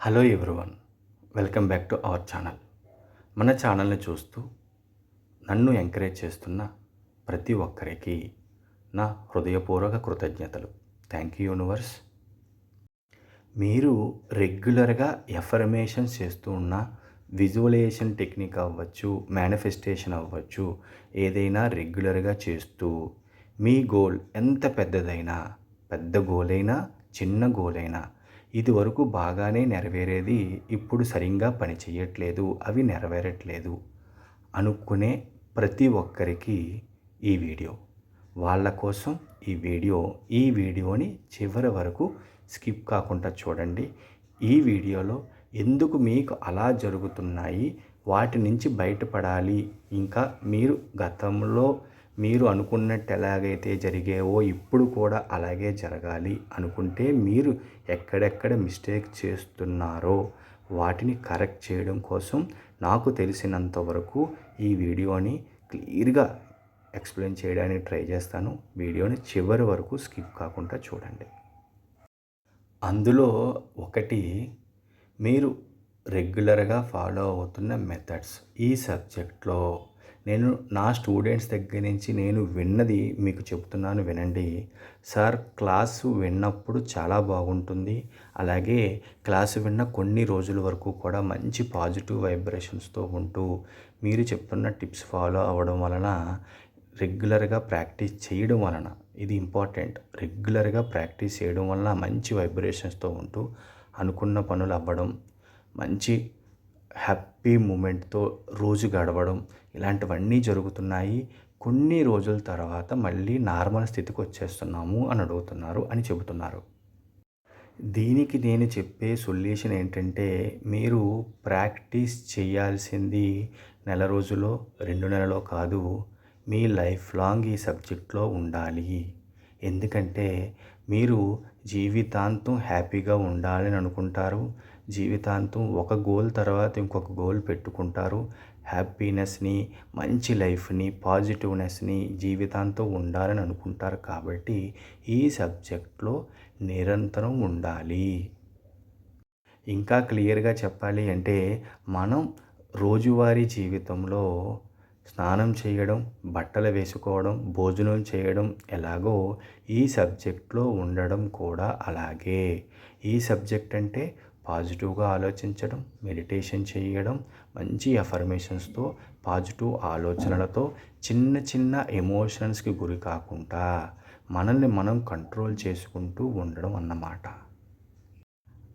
Hello everyone welcome back to our channel మన ఛానల్ని చూస్తూ నన్ను ఎంకరేజ్ చేస్తున్న ప్రతి ఒక్కరికి నా హృదయపూర్వక కృతజ్ఞతలు. థ్యాంక్ యూ యూనివర్స్ మీరు రెగ్యులర్గా ఎఫర్మేషన్ చేస్తూ ఉన్న విజువలైజేషన్ టెక్నిక్ అవ్వచ్చు మేనిఫెస్టేషన్ అవ్వచ్చు ఏదైనా రెగ్యులర్గా చేస్తూ మీ గోల్ ఎంత పెద్దదైనా పెద్ద గోల్ అయినా చిన్న గోల్ అయినా ఇది వరకు బాగానే నెరవేరేది. ఇప్పుడు సరిగ్గా పని చేయట్లేదు అవి నెరవేరట్లేదు. అనుకునే ప్రతి ఒక్కరికి ఈ వీడియో. వాళ్ళ కోసం ఈ వీడియో. ఈ వీడియోని చివరి వరకు స్కిప్ కాకుండా చూడండి. ఈ వీడియోలో ఎందుకు మీకు అలా జరుగుతున్నాయి? వాటి నుంచి బయటపడాలి. ఇంకా మీరు గతంలో మీరు అనుకున్నట్టు ఎలాగైతే జరిగేవో ఇప్పుడు కూడా అలాగే జరగాలి అనుకుంటే మీరు ఎక్కడెక్కడ మిస్టేక్ చేస్తున్నారో వాటిని కరెక్ట్ చేయడం కోసం నాకు తెలిసినంత వరకు ఈ వీడియోని క్లియర్గా ఎక్స్ప్లెయిన్ చేయడానికి ట్రై చేస్తాను. వీడియోని చివరి వరకు స్కిప్ కాకుండా చూడండి. అందులో ఒకటి మీరు రెగ్యులర్గా ఫాలో అవుతున్న మెథడ్స్ ఈ సబ్జెక్ట్లో నేను నా స్టూడెంట్స్ దగ్గర నుంచి నేను విన్నది మీకు చెప్తున్నాను వినండి. సార్ క్లాసు విన్నప్పుడు చాలా బాగుంటుంది. అలాగే క్లాసు విన్న కొన్ని రోజుల వరకు కూడా మంచి పాజిటివ్ వైబ్రేషన్స్తో ఉంటూ మీరు చెప్తున్న టిప్స్ ఫాలో అవ్వడం వలన రెగ్యులర్గా ప్రాక్టీస్ చేయడం వలన ఇది ఇంపార్టెంట్ రెగ్యులర్గా ప్రాక్టీస్ చేయడం వలన మంచి వైబ్రేషన్స్తో ఉంటూ అనుకున్న పనులు అవ్వడం మంచి హ్యాపీ మూమెంట్తో రోజు గడవడం ఇలాంటివన్నీ జరుగుతున్నాయి. కొన్ని రోజుల తర్వాత మళ్ళీ నార్మల్ స్థితికి వచ్చేస్తున్నాము అని అడుగుతున్నారు అని చెబుతున్నారు. దీనికి నేను చెప్పే సొల్యూషన్ ఏంటంటే మీరు ప్రాక్టీస్ చేయాల్సింది నెల రోజులో రెండు నెలలో కాదు మీ లైఫ్ లాంగ్ ఈ సబ్జెక్ట్లో ఉండాలి. ఎందుకంటే మీరు జీవితాంతం హ్యాపీగా ఉండాలని అనుకుంటారు. జీవితాంతం ఒక గోల్ తర్వాత ఇంకొక గోల్ పెట్టుకుంటారు. హ్యాపీనెస్ని మంచి లైఫ్ని పాజిటివ్నెస్ని జీవితాంతం ఉండాలని అనుకుంటారు కాబట్టి ఈ సబ్జెక్ట్లో నిరంతరం ఉండాలి. ఇంకా క్లియర్గా చెప్పాలి అంటే మనం రోజువారీ జీవితంలో స్నానం చేయడం బట్టలు వేసుకోవడం భోజనం చేయడం ఎలాగో ఈ సబ్జెక్ట్లో ఉండడం కూడా అలాగే. ఈ సబ్జెక్ట్ అంటే పాజిటివ్గా ఆలోచించడం మెడిటేషన్ చేయడం మంచి అఫర్మేషన్స్తో పాజిటివ్ ఆలోచనలతో చిన్న చిన్న ఎమోషన్స్కి గురి కాకుండా మనల్ని మనం కంట్రోల్ చేసుకుంటూ ఉండడం అన్నమాట.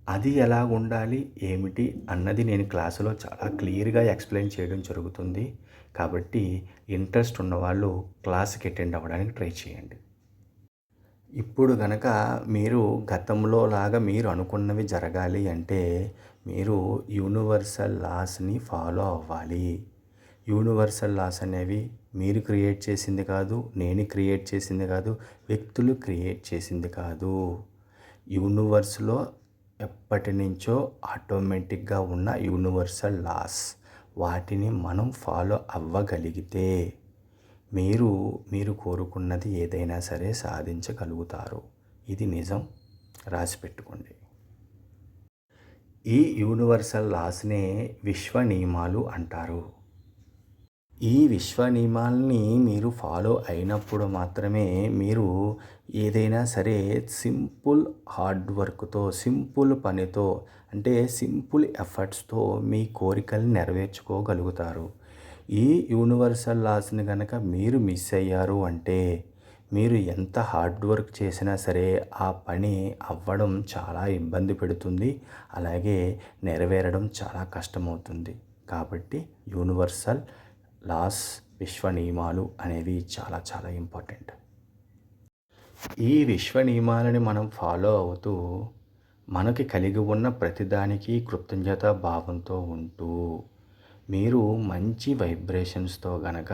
అది ఎలా ఉండాలి ఏమిటి అన్నది నేను క్లాసులో చాలా క్లియర్గా ఎక్స్ప్లెయిన్ చేయడం జరుగుతుంది. కాబట్టి ఇంట్రెస్ట్ ఉన్నవాళ్ళు క్లాస్కి అటెండ్ అవ్వడానికి ట్రై చేయండి. ఇప్పుడు గనక మీరు గతంలో లాగా మీరు అనుకున్నవి జరగాలి అంటే మీరు యూనివర్సల్ లాస్ని ఫాలో అవ్వాలి. యూనివర్సల్ లాస్ అనేవి మీరు క్రియేట్ చేసింది కాదు నేను క్రియేట్ చేసింది కాదు వ్యక్తులు క్రియేట్ చేసింది కాదు. యూనివర్స్లో ఎప్పటి నుంచో ఆటోమేటిక్గా ఉన్న యూనివర్సల్ లాస్ వాటిని మనం ఫాలో అవ్వగలిగితే మీరు మీరు కోరుకున్నది ఏదైనా సరే సాధించగలుగుతారు. ఇది నిజం. రాసి పెట్టుకోండి. ఈ యూనివర్సల్ లాస్నే విశ్వ నియమాలు అంటారు. ఈ విశ్వ నియమాల్ని మీరు ఫాలో అయినప్పుడు మాత్రమే మీరు ఏదైనా సరే సింపుల్ హార్డ్ వర్క్తో సింపుల్ పనితో అంటే సింపుల్ ఎఫర్ట్స్తో మీ కోరికల్ని నెరవేర్చుకోగలుగుతారు. ఈ యూనివర్సల్ లాస్ని కనుక మీరు మిస్ అయ్యారు అంటే మీరు ఎంత హార్డ్ వర్క్ చేసినా సరే ఆ పని అవ్వడం చాలా ఇబ్బంది పెడుతుంది. అలాగే నెరవేరడం చాలా కష్టమవుతుంది. కాబట్టి యూనివర్సల్ లాస్ విశ్వ నియమాలు అనేవి చాలా చాలా ఇంపార్టెంట్. ఈ విశ్వ నియమాలని మనం ఫాలో అవుతూ మనకి కలిగి ఉన్న ప్రతిదానికి కృతజ్ఞత భావంతో ఉంటూ మీరు మంచి వైబ్రేషన్స్తో గనక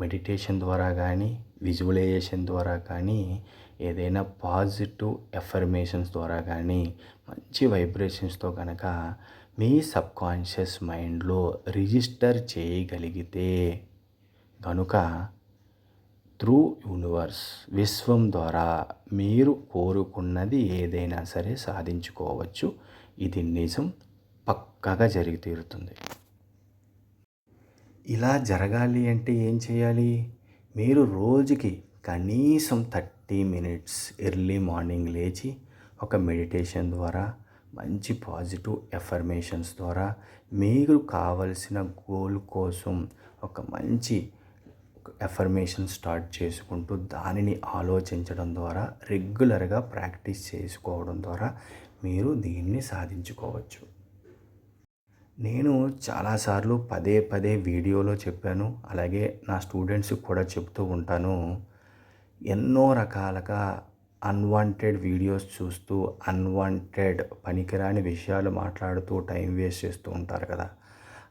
మెడిటేషన్ ద్వారా కానీ విజువలైజేషన్ ద్వారా కానీ ఏదైనా పాజిటివ్ ఎఫర్మేషన్స్ ద్వారా కానీ మంచి వైబ్రేషన్స్తో కనుక మీ సబ్కాన్షియస్ మైండ్లో రిజిస్టర్ చేయగలిగితే కనుక త్రూ యూనివర్స్ విశ్వం ద్వారా మీరు కోరుకున్నది ఏదైనా సరే సాధించుకోవచ్చు. ఇది నిజం పక్కాగా జరిగి తీరుతుంది. ఇలా జరగాలి అంటే ఏం చేయాలి? మీరు రోజుకి కనీసం థర్టీ మినిట్స్ ఎర్లీ మార్నింగ్ లేచి ఒక మెడిటేషన్ ద్వారా మంచి పాజిటివ్ ఎఫర్మేషన్స్ ద్వారా మీరు కావలసిన గోల్ కోసం ఒక మంచి ఎఫర్మేషన్ స్టార్ట్ చేసుకుంటూ దానిని ఆలోచించడం ద్వారా రెగ్యులర్గా ప్రాక్టీస్ చేసుకోవడం ద్వారా మీరు దీన్ని సాధించుకోవచ్చు. నేను చాలాసార్లు పదే పదే వీడియోలో చెప్పాను అలాగే నా స్టూడెంట్స్కి కూడా చెప్తూ ఉంటాను. ఎన్నో రకాలుగా అన్వాంటెడ్ వీడియోస్ చూస్తూ అన్వాంటెడ్ పనికిరాని విషయాలు మాట్లాడుతూ టైం వేస్ట్ చేస్తూ ఉంటారు కదా.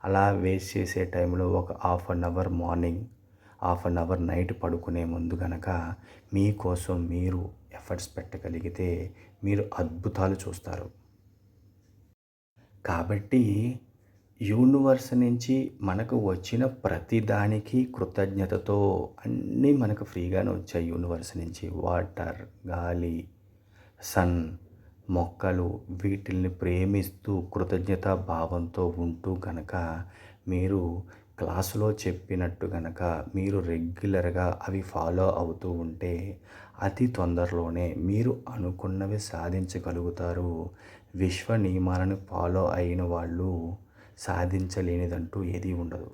అలా వేస్ట్ చేసే టైంలో ఒక half an hour morning half an hour night పడుకునే ముందు కనుక మీకోసం మీరు ఎఫర్ట్స్ పెట్టగలిగితే మీరు అద్భుతాలు చూస్తారు. కాబట్టి యూనివర్స్ నుంచి మనకు వచ్చిన ప్రతి దానికి కృతజ్ఞతతో అన్నీ మనకు ఫ్రీగానే వచ్చాయి. యూనివర్స్ నుంచి వాటర్ గాలి సన్ మొక్కలు వీటిల్ని ప్రేమిస్తూ కృతజ్ఞత భావంతో ఉంటూ కనుక మీరు క్లాసులో చెప్పినట్టు కనుక మీరు రెగ్యులర్గా అవి ఫాలో అవుతూ ఉంటే అతి తొందరలోనే మీరు అనుకున్నవి సాధించగలుగుతారు. విశ్వ నియమాలను ఫాలో అయిన వాళ్ళు సాధించలేనిదంటూ ఏదీ ఉండదు.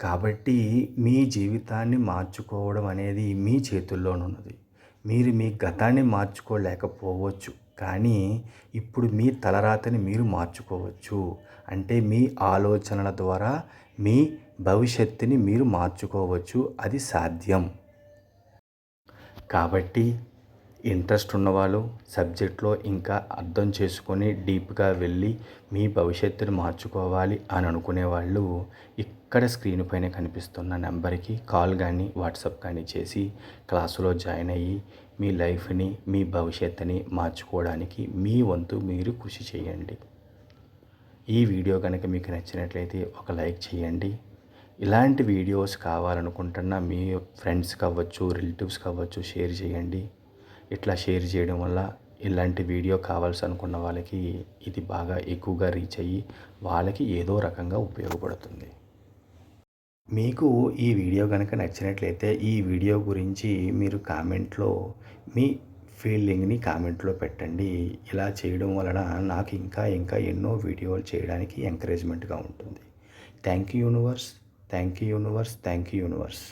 కాబట్టి మీ జీవితాన్ని మార్చుకోవడం అనేది మీ చేతుల్లోనున్నది. మీరు మీ గతాన్ని మార్చుకోలేకపోవచ్చు. కానీ ఇప్పుడు మీ తలరాతని మీరు మార్చుకోవచ్చు. అంటే మీ ఆలోచనల ద్వారా మీ భవిష్యత్తుని మీరు మార్చుకోవచ్చు. అది సాధ్యం. కాబట్టి ఇంట్రెస్ట్ ఉన్నవాళ్ళు సబ్జెక్ట్లో ఇంకా అర్థం చేసుకొని డీప్గా వెళ్ళి మీ భవిష్యత్తును మార్చుకోవాలి అని అనుకునే వాళ్ళు ఇక్కడ స్క్రీన్ పైన కనిపిస్తున్న నెంబర్కి కాల్ కానీ వాట్సాప్ కానీ చేసి క్లాసులో జాయిన్ అయ్యి మీ లైఫ్ని మీ భవిష్యత్తుని మార్చుకోవడానికి మీ వంతు మీరు కృషి చేయండి. ఈ వీడియో కనుక మీకు నచ్చినట్లయితే ఒక లైక్ చేయండి. ఇలాంటి వీడియోస్ కావాలనుకుంటున్న మీ ఫ్రెండ్స్ కావచ్చు రిలేటివ్స్ కావచ్చు షేర్ చేయండి. ఇట్లా షేర్ చేయడం వల్ల ఇలాంటి వీడియో కావాల్సి అనుకున్న వాళ్ళకి ఇది బాగా ఎక్కువగా రీచ్ అయ్యి వాళ్ళకి ఏదో రకంగా ఉపయోగపడుతుంది. మీకు ఈ వీడియో కనుక నచ్చినట్లయితే ఈ వీడియో గురించి మీరు కామెంట్లో మీ ఫీలింగ్ని కామెంట్లో పెట్టండి. ఇలా చేయడం వలన నాకు ఇంకా ఇంకా ఎన్నో వీడియోలు చేయడానికి ఎంకరేజ్మెంట్గా ఉంటుంది. Thank you universe thank you universe thank you universe.